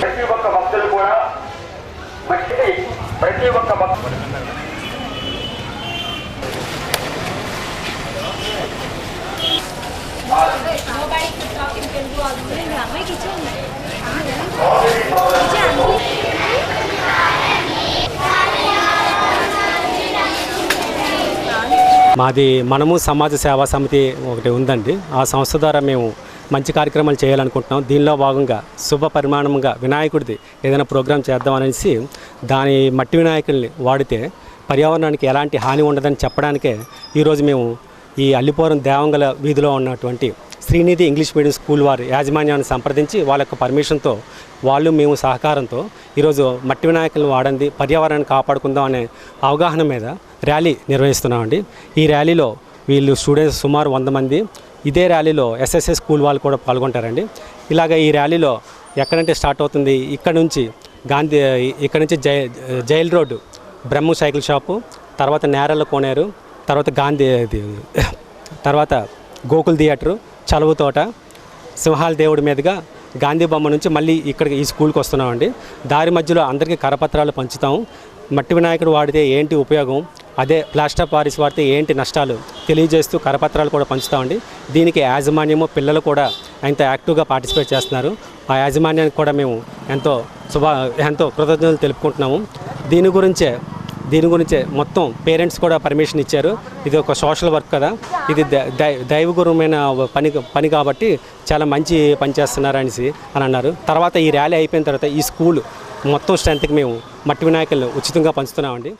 ప్రతి ఒక్క భక్తులు కూడా మట్టికి ప్రతి ఒక్క భక్తులు Nobody could talk in Telugu or English. Why kitchen? మాది మనము సమాజ సేవా సమితి ఒకటి ఉందండి. ఆ సంస్థ ద్వారా మేము మంచి కార్యక్రమాలు చేయాలనుకుంటున్నాం. దీనిలో భాగంగా శుభ పరిమాణంగా వినాయకుడిది ఏదైనా ప్రోగ్రాం చేద్దాం అనేసి దాని మట్టి వినాయకుడిని వాడితే పర్యావరణానికి ఎలాంటి హాని ఉండదని చెప్పడానికే ఈరోజు మేము ఈ అల్లిపురం దేవంగల వీధిలో ఉన్నటువంటి శ్రీనిధి ఇంగ్లీష్ మీడియం స్కూల్ వారి యాజమాన్యాన్ని సంప్రదించి వాళ్ళ యొక్క పర్మిషన్తో వాళ్ళు మేము సహకారంతో ఈరోజు మట్టి వినాయకులను వాడండి పర్యావరణాన్ని కాపాడుకుందాం అనే అవగాహన మీద ర్యాలీ నిర్వహిస్తున్నామండి. ఈ ర్యాలీలో వీళ్ళు స్టూడెంట్స్ సుమారు వంద మంది. ఇదే ర్యాలీలో ఎస్ఎస్ఎస్ స్కూల్ వాళ్ళు కూడా పాల్గొంటారండి. ఇలాగ ఈ ర్యాలీలో ఎక్కడంటే స్టార్ట్ అవుతుంది ఇక్కడ నుంచి గాంధీ ఇక్కడ నుంచి జై jail road Brahma cycle shop తర్వాత నేరల కోనేరు తర్వాత గాంధీ తర్వాత గోకుల్ థియేటరు చలువు తోట సింహాల దేవుడి మీదుగా గాంధీ బొమ్మ నుంచి మళ్ళీ ఇక్కడికి ఈ స్కూల్కి వస్తున్నామండి. దారి మధ్యలో అందరికీ కరపత్రాలు పంచుతాం. మట్టి వినాయకుడు వాడితే ఏంటి ఉపయోగం? అదే ప్లాస్టర్ పారిస్ వాడితే ఏంటి నష్టాలు? తెలియజేస్తూ కరపత్రాలు కూడా పంచుతామండి. దీనికి యాజమాన్యము పిల్లలు కూడా ఎంత యాక్టివ్గా పార్టిసిపేట్ చేస్తున్నారు. ఆ యాజమాన్యానికి కూడా మేము ఎంతో శుభ ఎంతో కృతజ్ఞతలు తెలుపుకుంటున్నాము. దీని గురించే దీని గురించే మొత్తం పేరెంట్స్ కూడా పర్మిషన్ ఇచ్చారు. ఇది ఒక సోషల్ వర్క్ కదా. ఇది ద- దై- దైవగురమైన పని పని కాబట్టి చాలా మంచి పని చేస్తున్నారు అనేసి అని అన్నారు. తర్వాత ఈ ర్యాలీ అయిపోయిన తర్వాత ఈ స్కూల్ మొత్తం స్ట్రెంత్కి మేము మట్టి వినాయకులను ఉచితంగా పంచుతున్నామండి.